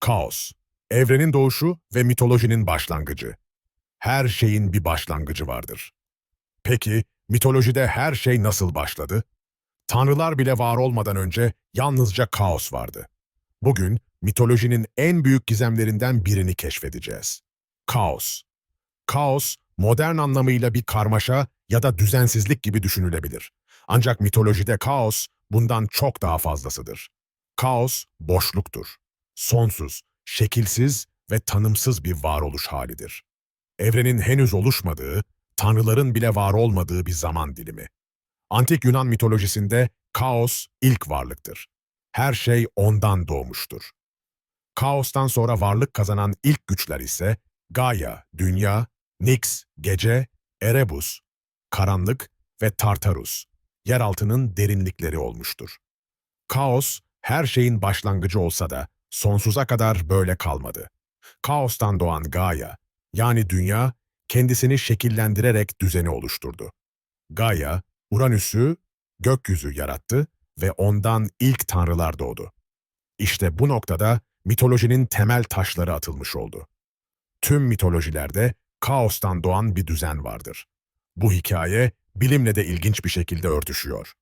Kaos, evrenin doğuşu ve mitolojinin başlangıcı. Her şeyin bir başlangıcı vardır. Peki, mitolojide her şey nasıl başladı? Tanrılar bile var olmadan önce yalnızca kaos vardı. Bugün mitolojinin en büyük gizemlerinden birini keşfedeceğiz. Kaos. Kaos, modern anlamıyla bir karmaşa ya da düzensizlik gibi düşünülebilir. Ancak mitolojide kaos bundan çok daha fazlasıdır. Kaos, boşluktur. Sonsuz, şekilsiz ve tanımsız bir varoluş halidir. Evrenin henüz oluşmadığı, tanrıların bile var olmadığı bir zaman dilimi. Antik Yunan mitolojisinde kaos ilk varlıktır. Her şey ondan doğmuştur. Kaostan sonra varlık kazanan ilk güçler ise Gaia, dünya, Nyx, gece, Erebus, karanlık ve Tartarus, yeraltının derinlikleri olmuştur. Kaos, her şeyin başlangıcı olsa da sonsuza kadar böyle kalmadı. Kaostan doğan Gaia, yani dünya, kendisini şekillendirerek düzeni oluşturdu. Gaia, Uranüs'ü, gökyüzü yarattı ve ondan ilk tanrılar doğdu. İşte bu noktada mitolojinin temel taşları atılmış oldu. Tüm mitolojilerde kaostan doğan bir düzen vardır. Bu hikaye bilimle de ilginç bir şekilde örtüşüyor.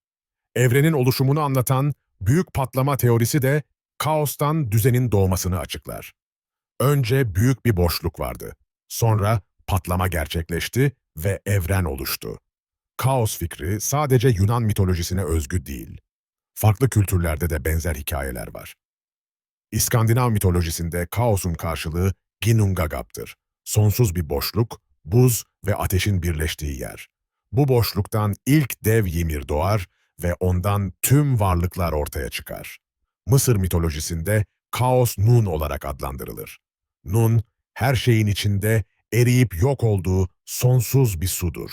Evrenin oluşumunu anlatan büyük patlama teorisi de kaostan düzenin doğmasını açıklar. Önce büyük bir boşluk vardı. Sonra patlama gerçekleşti ve evren oluştu. Kaos fikri sadece Yunan mitolojisine özgü değil. Farklı kültürlerde de benzer hikayeler var. İskandinav mitolojisinde kaosun karşılığı Ginnungagap'tır. Sonsuz bir boşluk, buz ve ateşin birleştiği yer. Bu boşluktan ilk dev Ymir doğar ve ondan tüm varlıklar ortaya çıkar. Mısır mitolojisinde kaos Nun olarak adlandırılır. Nun, her şeyin içinde eriyip yok olduğu sonsuz bir sudur.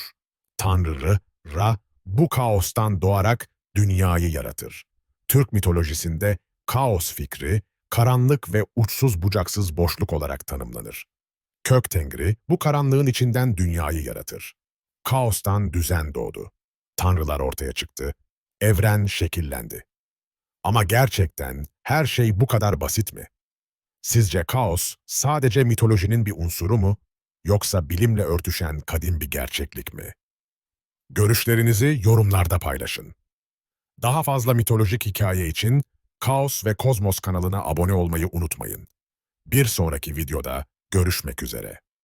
Tanrı, Ra, bu kaostan doğarak dünyayı yaratır. Türk mitolojisinde kaos fikri, karanlık ve uçsuz bucaksız boşluk olarak tanımlanır. Kök Tengri, bu karanlığın içinden dünyayı yaratır. Kaostan düzen doğdu. Tanrılar ortaya çıktı. Evren şekillendi. Ama gerçekten her şey bu kadar basit mi? Sizce kaos sadece mitolojinin bir unsuru mu, yoksa bilimle örtüşen kadim bir gerçeklik mi? Görüşlerinizi yorumlarda paylaşın. Daha fazla mitolojik hikaye için Kaos ve Kozmos kanalına abone olmayı unutmayın. Bir sonraki videoda görüşmek üzere.